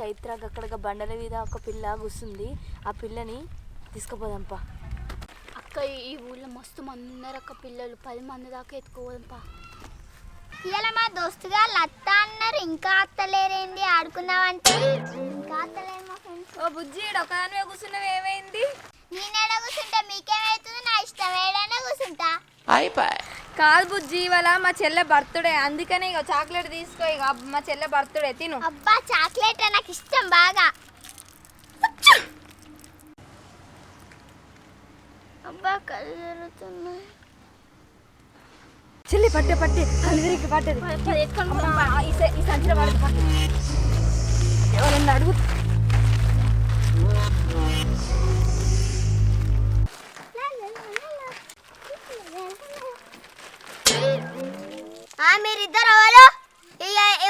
చైత్ర అక్కడ బండల మీద ఒక పిల్ల కూస్తుంది ఆ పిల్లని తీసుకుపోదాంపా. అక్క ఈ ఊళ్ళో మస్తు మంది ఉన్నారు అక్క పిల్లలు. పది మంది దాకా ఎత్తుకోవదంపా ఇలా మా దోస్తుగా లత్త అన్నారు ఇంకా అత్తలేరేంది ఆడుకుందామంటే? ఇంకా అత్తలేరు మా ఫ్రెండ్స్. ఓ బుజ్జి ఒకదానివే కూర్చున్నవి ఏమైంది? నేనేడ కూర్చుంటా మీకేమవుతుంది నా ఇష్టం ఏడైనా కూర్చుంటా కాదు బుజ్జి ఇవాళ మా చెల్లె బర్త్డే. అందుకనే ఇక చాక్లెట్ తీసుకో ఇక మా చెల్లె బర్త్డే తిను. అబ్బా చాక్లెట్ నాకు ఇష్టం బాగా. అబ్బా కళ్ళు జరుగుతున్నాయి చెల్లి పట్టే పట్టే. కలిదిరికి పట్టేది ఈ స- ఈ సంచిలో పడదు ఎవరన్నా అడుగు. మీరిద్దరు ఎవరు?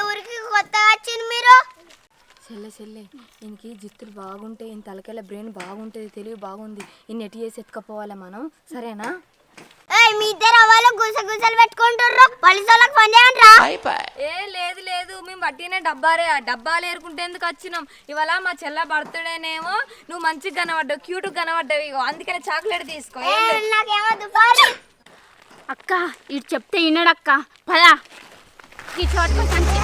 ఊరికి కొత్తగా వచ్చింది మీరు? చెల్లె చెల్లె ఈయనకి జిత్తులు బాగుంటాయి ఈయన తలకెళ్ళ బ్రెయిన్ బాగుంటుంది తెలివి బాగుంది. ఈయన ఎటు చేసి ఎత్తుకపోవాలి మనం? సరేనా? ఏయ్ మీ ఇద్దరు ఎవరు గుస గుసలు పెట్టుకుంటుర్రు? పోలీసు వాళ్ళకి ఫోన్ చేయండిరా. ఏ లేదు లేదు. మేము బట్టినే డబ్బాలే. డబ్బాలు ఏరుకుంటే ఎందుకు వచ్చినాం? ఇవాళ మా చెల్ల బర్త్డేనేమో. నువ్వు మంచిగా కనబడ్డావు క్యూట్ కనబడ్డావు. ఇగో అందుకనే చాక్లెట్ తీసుకో. నాకేమో అక్క ఇటు చెప్తే వినడక్క. పదా. ఈ చోటు సంచి.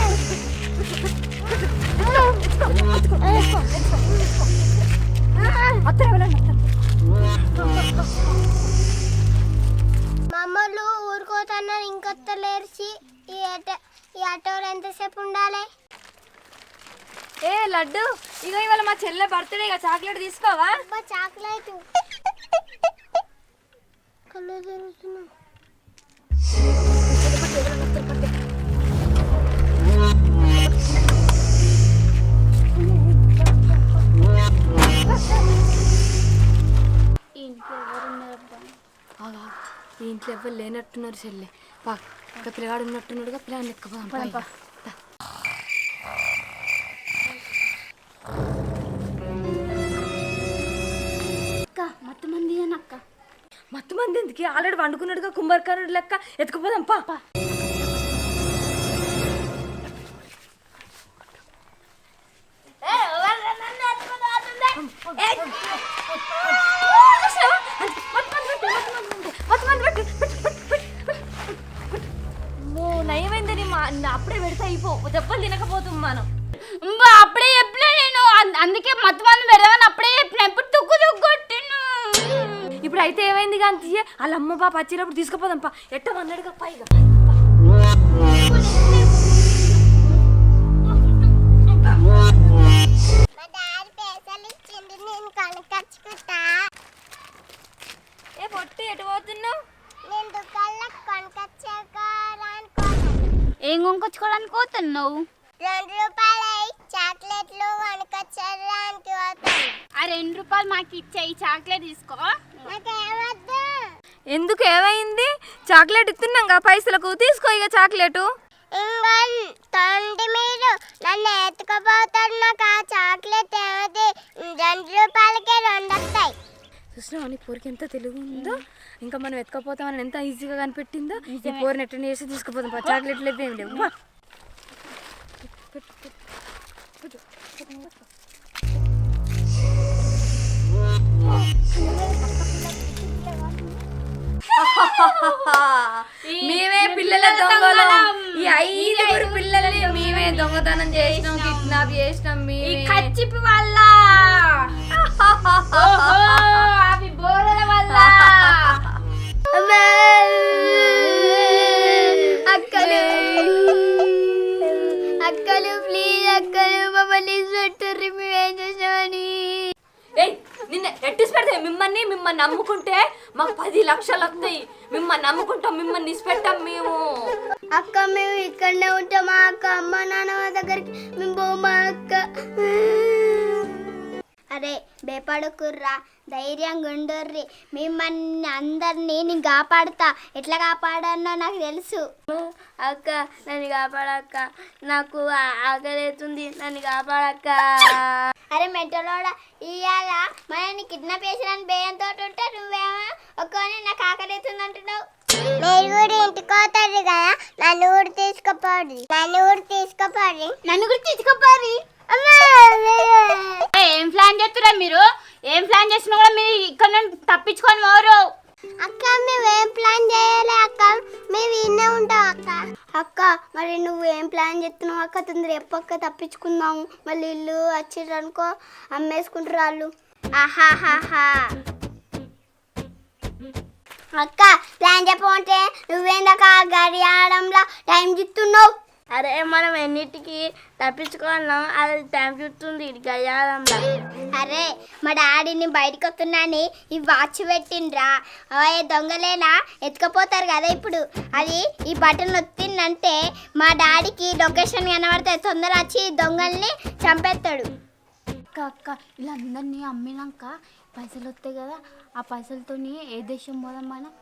అత్తరే వెళ్ళండి, అత్తరే. మా అమ్మలు ఊరుకోతున్నారు ఇంకొత్తలేర్చి ఈ ఆటో ఈ ఆటోలో ఎంతసేపు ఉండాలి? ఏ లడ్డు ఇగో ఇవాళ మా చెల్లె బర్త్డే ఇక చాక్లెట్ తీసుకోవా? అబ్బా చాక్లెట్. కళ్ళు ఇంట్లో ఎవరు లేనట్టున్నారు చెల్లె. పా ఇంకా పిల్లగాడు ఉన్నట్టున్నాడుగా ప్లాన్ ఎక్కపోదాం పా అక్క మొత్తం మంది అక్క. మత్తు మంది ఎందుకు? ఆల్రెడీ వండుకున్నాడుగా కుంభకర్ణుడు లెక్క. ఎత్తుకుపోదాం పా. నయమైందని మా అప్పుడే పెడితే అయిపో. దెబ్బలు తినకపోతుంది మనం అబ్బా, అప్పుడే చెప్పిన నేను. అందుకే మొత్తం మంది పెడదామని అప్పుడే ఇప్పుడు అయితే ఏమైంది కానీ వాళ్ళ అమ్మ పాప వచ్చినప్పుడు తీసుకుపోదాం పా. ఎట్ట అన్నాడుగా పైగా. ఏ పొట్టి ఎటు పోతున్నావు? ఏం కొనుక్కొచ్చుకోవడానికి పోతున్నావు? రెండు రూపాయలు చాక్లెట్లు పోతాను ఆ రెండు రూపాయలు మాకు ఇచ్చాయి చాక్లెట్ తీసుకో. ఎందుకు ఏమైంది? చాక్లెట్ ఇస్తున్నాం పైసలకు తీసుకో ఇక చాక్లెట్. ఇంకా తండ్రి మీరు నన్ను ఎత్తుకుపోతాడు నాకు ఆ చాక్లెట్ ఏమది? రెండు రూపాయలకే రెండు వస్తాయి చూసినావా నీ పోరికి ఎంత తెలుగు ఉందో? ఇంకా మనం ఎత్తుకపోతామని ఎంత ఈజీగా కనిపెట్టిందో? ఈ పోరిని ఎట్లా చేసి తీసుకుపోతాం ఏం లేవు. మేమే పిల్లల దొంగలం. ఈ ఐదుగురు పిల్లల్ని మేమే దొంగతనం చేసినాం కిడ్నాప్ చేసినాం మేమే. కచ్చిపి వల్ల. అవి బోరల వల్ల. అక్కలు. అక్కలు ప్లీజ్ అక్కలు. మమ్మల్ని చుట్టూరి మేమేం ఎట్టిసి పెడతాయి మిమ్మల్ని మిమ్మల్ని నమ్ముకుంటే మాకు పది లక్షలు వస్తాయి. మిమ్మల్ని నమ్ముకుంటాం మిమ్మల్ని ఇసిపెట్టాం మేము. అక్క మేము ఇక్కడనే ఉంటాం. మా అక్క అమ్మ నాన్న దగ్గరికి మేము పోమా అక్క. అరే బేపడకుర్రా ధైర్యంగా ఉండుర్రి. మిమ్మల్ని అందరినీ నేను కాపాడుతా. ఎట్లా కాపాడన్నో నాకు తెలుసు. అక్క నన్ను కాపాడక్క. నాకు ఆకలితుంది. నన్ను కాపాడక్క. అరే మెట్రోలోడ ఇవాళ మనని కిడ్నాప్ చేసిన భయంతో ఉంటే నువ్వేమో ఒక్కని నాకు ఆకలితుంది అంటున్నావు మీరు కూడా ఇంటికి పోతారు కదా నన్ను కూడా తీసుకుపోరు నన్ను కూడా తీసుకుపోరు నన్ను కూడా తీసుకుపోరు. ఏ, ఏం ప్లాన్ చేస్తురా మీరు? ఏం ప్లాన్ చేసినా కూడా మీరు ఇక్కడ నుండి తప్పించుకొని పోరు. అక్క మేమేం ప్లాన్ చేయాలి అక్క. మేము ఇన్నే ఉంటాం అక్క. అక్క మరి నువ్వు ఏం ప్లాన్ చేస్తున్నావు అక్క? తొందర ఎప్పక్క తప్పించుకుందాము. మళ్ళీ ఇల్లు వచ్చిర్రు అనుకో అమ్మేసుకుంటారు వాళ్ళు. ఆహాహాహా. అక్క ప్లాన్ చెప్పమంటే నువ్వేందాక గడియారంలో టైం చూస్తున్నావు? అరే మనం ఎన్నిటికి తప్పించుకోవాలం అది టైం చూస్తుంది గయాలంలో అరే మా డాడీని బయటకు వస్తున్నాని ఈ వాచ్ పెట్టిండ్రా. అవే దొంగలేనా? ఎత్తుకపోతారు కదా ఇప్పుడు. అది ఈ బటన్ నొత్తిందంటే మా డాడీకి లొకేషన్ కనబడితే తొందర వచ్చి దొంగల్ని చంపేస్తాడు. అక్క అక్క ఇలా అందరినీ అమ్మినాక పైసలు వస్తాయి కదా ఆ పైసలతోని ఏ దేశం పోదాం మనం?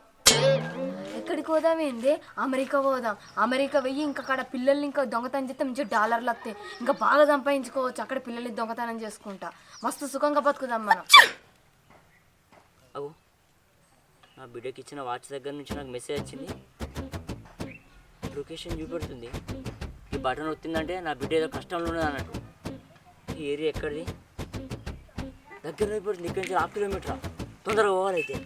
ఎక్కడికి పోదాం ఏంది? అమెరికా పోదాం. అమెరికా వెయ్యి ఇంకా అక్కడ పిల్లల్ని ఇంకా దొంగతనం చేస్తే మంచిగా డాలర్లు వస్తాయి. ఇంకా బాగా సంపాదించుకోవచ్చు. అక్కడ పిల్లల్ని దొంగతనం చేసుకుంటా. మస్తు సుఖంగా బతుకుదాం మనం. అవు నా బిడ్డకి ఇచ్చిన వాచ్ దగ్గర నుంచి నాకు మెసేజ్ వచ్చింది. లొకేషన్ చూపెడుతుంది. ఈ బటన్ వచ్చిందంటే నా బిడ్డ ఏదో కష్టంలో ఉన్నది అన్నట్టు. ఈ ఏరియా ఎక్కడిది? దగ్గర అయిపోతుంది. ఇక్కడి నుంచి హాఫ్ కిలోమీటరా? తొందరగా పోవాలైతే.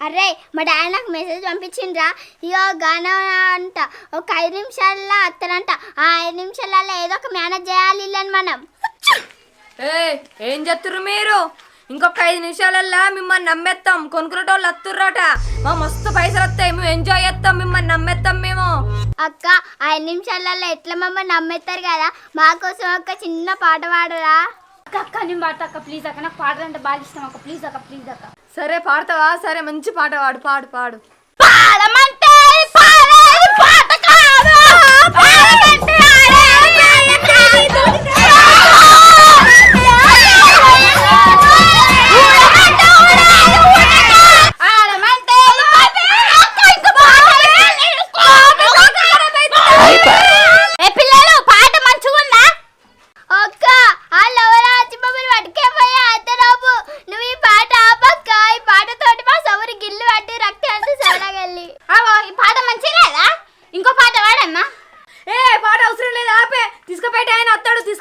అరే మా డాడీ నాకు మెసేజ్ పంపించిండ్రా. ఇగో గాన అంట ఒక ఐదు నిమిషాల్లో వస్తారంట ఆ ఐదు నిమిషాలలో ఏదో ఒక మేనేజ్ చేయాలి ఇల్లని మనం. ఏ ఏం చేస్తుర్రు మీరు? ఇంకొక ఐదు నిమిషాలల్లా మిమ్మల్ని నమ్మేస్తాం కొనుక్కునేటోళ్ళు వస్తుర్రట మా మస్తు పైసలు వస్తాయి మేము ఎంజాయ్ చేస్తాం మిమ్మల్ని నమ్మేస్తాం మేము. అక్క ఐదు నిమిషాలలో ఎట్లా మమ్మల్ని నమ్మేస్తారు కదా? మా కోసం ఒక చిన్న పాట పాడరా. అక్క అక్క నేను పాడతా అక్క ప్లీజ్ అక్క. నాకు పాడదంటే బాగా ఇష్టం అక్క. ప్లీజ్ అక్క ప్లీజ్ అక్క. సరే పాడతావా? సరే మంచి పాట పాడు పాడు పాడు. పాడమంటే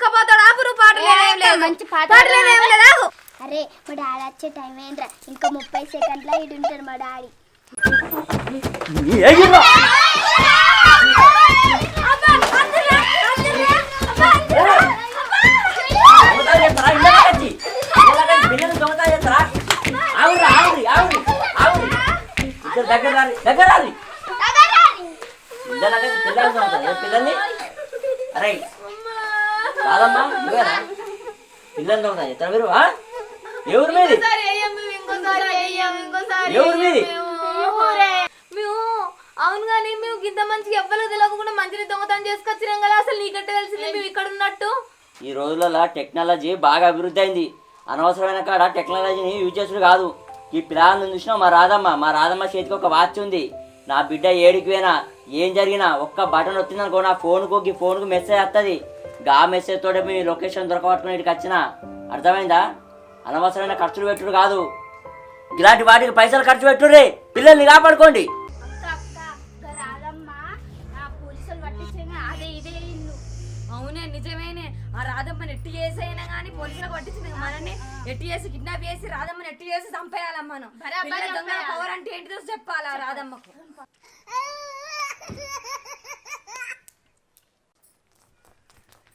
తీసుకుపోతాడు లేదు, మంచి పాట లేదు. అరే మా డాడీ వచ్చే టైం ఏంద్రా ఇంకా ముప్పై సెకండ్లో ఇటు ఉంటారు మా డాడీ. దగ్గర దగ్గర పిల్లల్ని అరే కాదమ్మా నువ్వేనా? పిల్లలు చెప్తారు మీరు? ఎవరి మీది? ఎవరి మీది? అవును కానీ మేము ఇంత మంచిగా ఎవ్వరికి తెలియకుండా మంచిని దొంగతనం చేసుకొచ్చినాం కదా అసలు నీకంటే తెలిసింది మేము ఇక్కడ ఉన్నట్టు. ఈ రోజులలో టెక్నాలజీ బాగా అభివృద్ధి అయింది. అనవసరమైన కాడ టెక్నాలజీని యూజ్ చేసుడు కాదు. ఈ పిల్లలను చూసినా మా రాధమ్మ. మా రాధమ్మ చేతికి ఒక వాచ్ ఉంది. నా బిడ్డ ఏడికి పోయినా ఏం జరిగినా ఒక్క బటన్ వచ్చిందనుకో నా ఫోన్కు ఈ ఫోన్కు మెసేజ్ వస్తుంది గా మెసేజ్ తోటే మీ లొకేషన్ దొరకబట్టుకుని ఇక్కడికి వచ్చిన? అర్థమైందా? అనవసరమైన ఖర్చులు పెట్టుడు కాదు. ఇలాంటి వాటికి పైసలు ఖర్చు పెట్టుర్రి. పిల్లల్ని కాపాడుకోండి. పోలీసులు పట్టించిన అదే ఇదే ఇల్లు. అవునే నిజమేనే. ఆ రాధమ్మని ఎట్టి చేసైనా కానీ పోలీసులకు పట్టించింది మనల్ని. ఎట్టి చేసి కిడ్నాప్ చేసి రాధమ్మని ఎట్టి చేసి చంపేయాలి మనం. పవర్ అంటే ఏంటిదో చెప్పాలి ఆ రాధమ్మకు.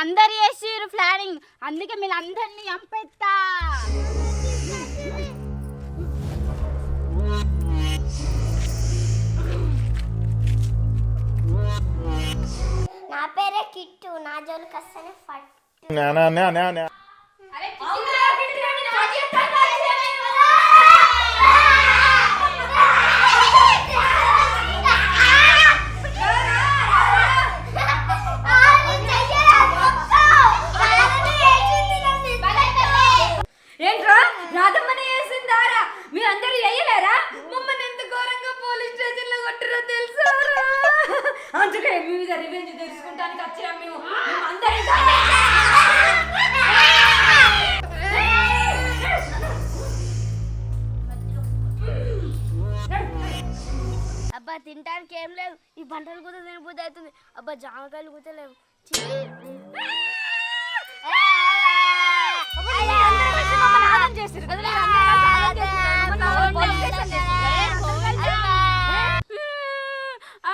మీరందరు చేసిరు ప్లానింగ్ అందుకే మీరందరినీ చంపెత్తా. నా పేరే కిట్టు నా జోలికి వస్తేనే ఫట్ అరే తినడానికి ఏం లేదు. ఈ పంటలు కూడా తినబుద్ధి అవుతుంది. అబ్బా జామకాయలు కూడా లేవు.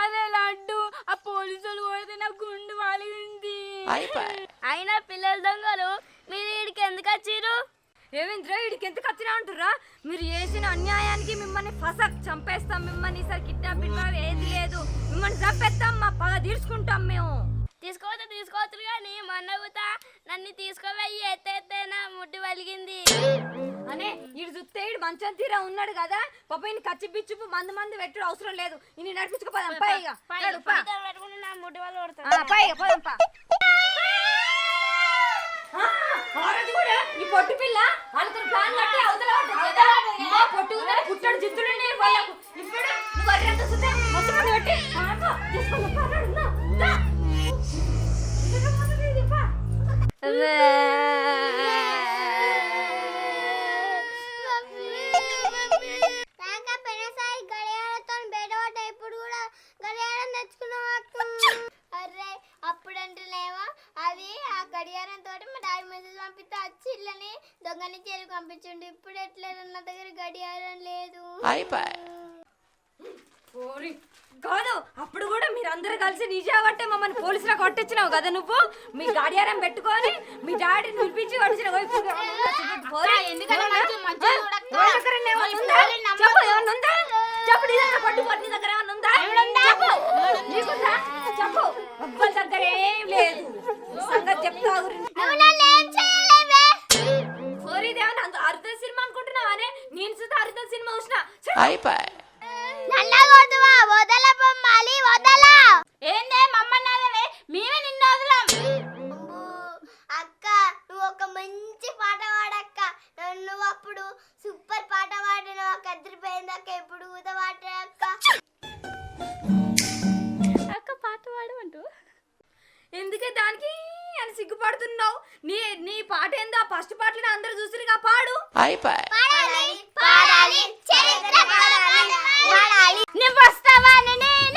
అదే లడ్డు ఆ పోలీసులు కొడితే నా గుండు వాలింది. అయినా పిల్లల దొంగలు మీరు వీడికి ఎందుకు వచ్చిర్రు? ఏమేంద్ర వీడికి ఎందుకు వచ్చినా అంటుర్రా? మీరు చేసిన అన్యాయానికి మిమ్మల్ని ఫసక్ చంపేస్తాం మిమ్మల్ని ఈసారి కిడ్నాప్ గిడ్నాప్ ఏది లేదు. మిమ్మల్ని చంపేస్తాం మా పగ తీర్చుకుంటాం మేము. తీసుకోవచ్చు తీసుకోవచ్చు కానీ మొన్న కూడా నన్ను తీసుకోపోయి ఎత్తే నా ముడ్డి వలిగింది. అనే ఇడు చూస్తే ఇడు మంచం తీరా ఉన్నాడు కదా? పాప ఈయన కచ్చి పిచ్చుపు మంది మంది పెట్టుడు అవసరం లేదు. ఇన్ని నడిపించుకోపోదాం పైగా నడు, పా. పెట్టుకుని నా ముడ్డి వాళ్ళు ఆ, కొడతారు పైగా పోదాం పా ఆ, ఆ రోజు కూడా ఈ పొట్టు పిల్ల వాళ్ళతో ప్లాన్ కట్టి అవతల పడ్డది కదా మా పొట్టు ఉందని పుట్టాడు జిత్తుడు నేను వాళ్ళకు. ఇప్పుడు నువ్వు అర్రె ఎంత చూస్తే మొత్తం మంది పెట్టి ఆ, పా, తీసుకొని పా, ఓరి కాదు అప్పుడు కూడా మీరందరూ కలిసి నిజాబట్టే మమ్మల్ని పోలీసులకు కొట్టించినావు కదా నువ్వు? మీ గడియారం పెట్టుకొని మీ డాడీ నిలిపించి కొట్టించినావు ఏమన్నా ఉందా? చెప్పు ఏమన్నా ఉందా? చెప్పు నీ దగ్గర పట్టు పట్టు నీ దగ్గర ఏమన్నా ఉందా? చెప్పు. నీకుందా? చెప్పు. ఎవ్వరి దగ్గర ఏం లేదు. సంగతి చెప్తా చూసిన నల్ల కొడుతువా వదల బొమ్మాలి వదల. ఏందే మమ్మల్ని మేమే నిన్ను వదలం. అక్క నువ్వు ఒక మంచి పాట పాడక్క. నువ్వు అప్పుడు సూపర్ పాట పాడిన అక్క. ఎప్పుడు ఊత పాట సిగ్గుపడుతున్నావు? నీ నీ పాట ఏందో ఆ ఫస్ట్ పాటలు అందరూ చూసిరుగా పాడు. పాడాలి పాడాలి చరిత్ర పాడాలి పాడాలి. నువ్వు వస్తావని నేను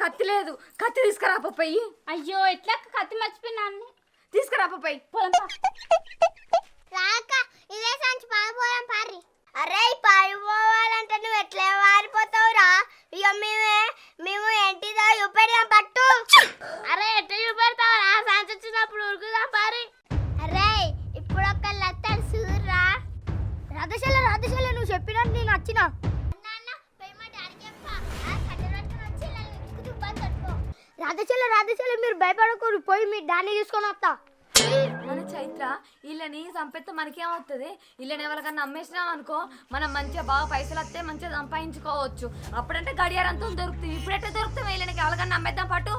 కత్తి లేదు. కత్తి తీసుకురా పప్పయ్యి అయ్యో ఎట్లా కత్తి మర్చిపోయినాన్ని తీసుకురా పప్పయ్యి పోదాం రాక ఇదే సంచి పారిపోదాం పారి అరే పారిపోవాలంటే నువ్వు ఎట్లా పారిపోతావురా ఇక మేమే మేము ఏంటిదో చూపెడదాం పట్టు. అరే ఎట్ట చూపెడతావు? నా సంచి వచ్చినప్పుడు ఉరుకుదాం పారి అరే ఇప్పుడు ఒక లత్తాడు సూర్రా రాధశాల రాధశాల నువ్వు రాధశాల రాధశాల మీరు భయపడకూరు పోయి మీ డాన్ని తీసుకొని వస్తా. మన చైత్ర వీళ్ళని చంపేస్తే మనకేమవుతుంది? వీళ్ళని ఎవరికన్నా అమ్మేసినాం అనుకో మనం మంచిగా బాగా పైసలు వస్తే మంచిగా సంపాదించుకోవచ్చు. అప్పుడంటే గడియారంతో దొరుకుతుంది. ఇప్పుడైతే దొరుకుతాం వీళ్ళని ఎవరికన్నా అమ్మేద్దాం పట్టు.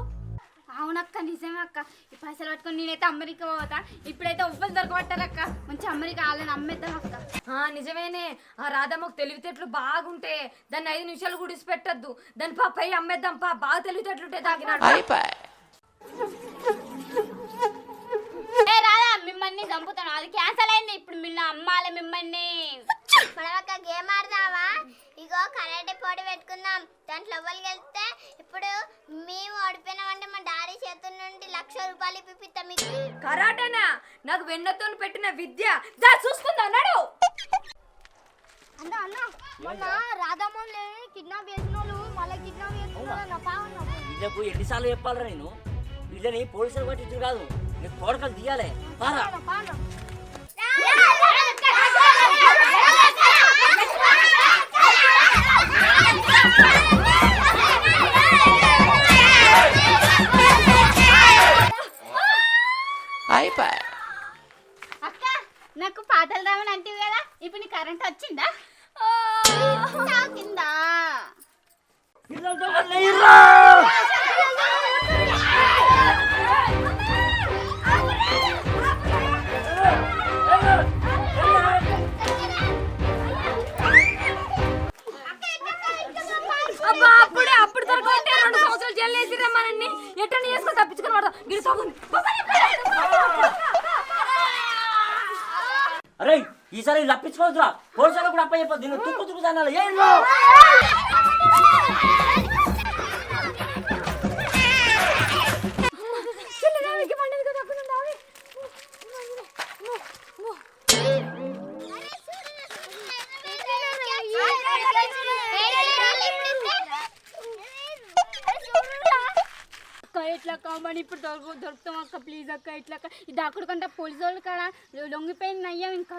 అవునక్క నిజమే అక్క ఈ పైసలు పట్టుకొని నేనైతే అమెరికా పోతా. ఇప్పుడైతే ఉవ్వలు దొరకబట్టారక్క. మంచి అమెరికా వాళ్ళని అమ్మేద్దాం అక్క ఆ, నిజమేనే. ఆ రాధమ్మకు తెలివితేటలు బాగుంటే దాన్ని ఐదు నిమిషాలు గుడిసి పెట్టద్దు దాని పా పై అమ్మేద్దాం పా. బాగా తెలివితేటలుంటే తాకినాడు ఏ రాదా మిమ్మల్ని చంపుతాను. అది క్యాన్సల్ అయింది. ఇప్పుడు మిన్న అమ్మాలి మిమ్మల్ని. మనం ఒక గేమ్ ఆడదామా? ఇగో కరాటే పోటీ పెట్టుకుందాం. దాంట్లో ఎవరికి వెళ్తే ఇప్పుడు మేము ఓడిపోయినామంటే మా డాడీ చేతుల నుండి లక్ష రూపాయలు ఇప్పిస్తాం మీకు. కరాటనా? నాకు వెన్నతో పెట్టిన విద్య. దా చూసుకుందా అన్నాడు అన్న అన్న మొన్న రాధామోహన్ కిడ్నాప్ చేసిన వాళ్ళు మళ్ళీ కిడ్నాప్ చేస్తున్నారు బాగున్నా వీళ్ళకు ఎన్నిసార్లు చెప్పాలరా నేను? వీళ్ళని పోలీసులు పట్టించు కాదు. నీకు తోడకలు తీయాలి. పారా. అక్క నాకు పాటలు రావని అంటే కదా ఇప్పుడు నీ కరెంట్ వచ్చిందా? తాకిందా? ఈసారి తప్పించుకోవద్దురా కామని ఇప్పుడు దొరుకు దొరుకుతాం అక్క ప్లీజ్ అక్క ఇట్లా అక్క. ఈ దాకుడు కంటే పోలీసు వాళ్ళు కాడ? లొంగిపోయింది అయ్యాం ఇంకా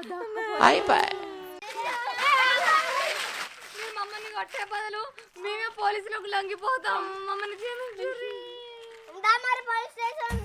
మమ్మల్ని కొట్టే బదులు మేమే పోలీసులకు లొంగిపోతాం. మమ్మల్ని క్షమించుర్రి. మరి పోలీస్ స్టేషన్